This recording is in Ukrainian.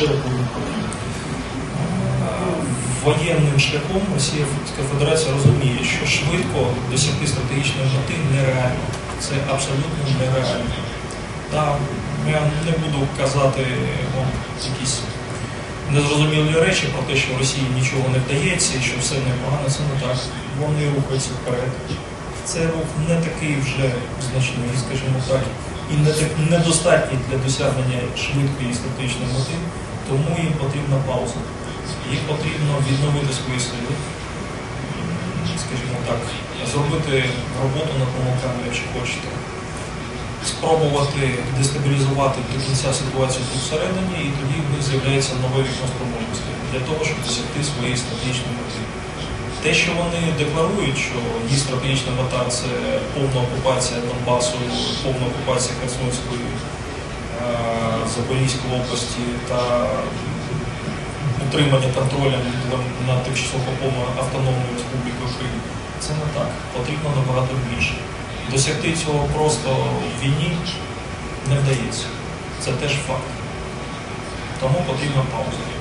широко не. Воєнним шляхом Російська Федерація розуміє, що швидко досягти стратегічної мети нереально. Це абсолютно нереально. Та я не буду казати вам якісь незрозумілі речі про те, що Росії нічого не вдається і що все непогано, це не так. Вони рухаються вперед. Це рух не такий вже значний, скажімо так, і не так недостатній для досягнення швидкої стратегічної мети, тому їм потрібна пауза. Їм потрібно відновити свої сили, скажімо так, зробити роботу над помилками, якщо хочете, спробувати дестабілізувати до кінця ситуацію тут всередині, і тоді в них з'являється нове вікно спроможності для того, щоб досягти своєї стратегічної мети. Те, що вони декларують, що їх стратегічна мета це повна окупація Донбасу, повна окупація Херсонської, е, Запорізької області та утримання контролем над тимчасово окупованою автономною республікою Крим, це не так. Потрібно набагато більше. Досягти цього просто в війні не вдається. Це теж факт. Тому потрібна пауза.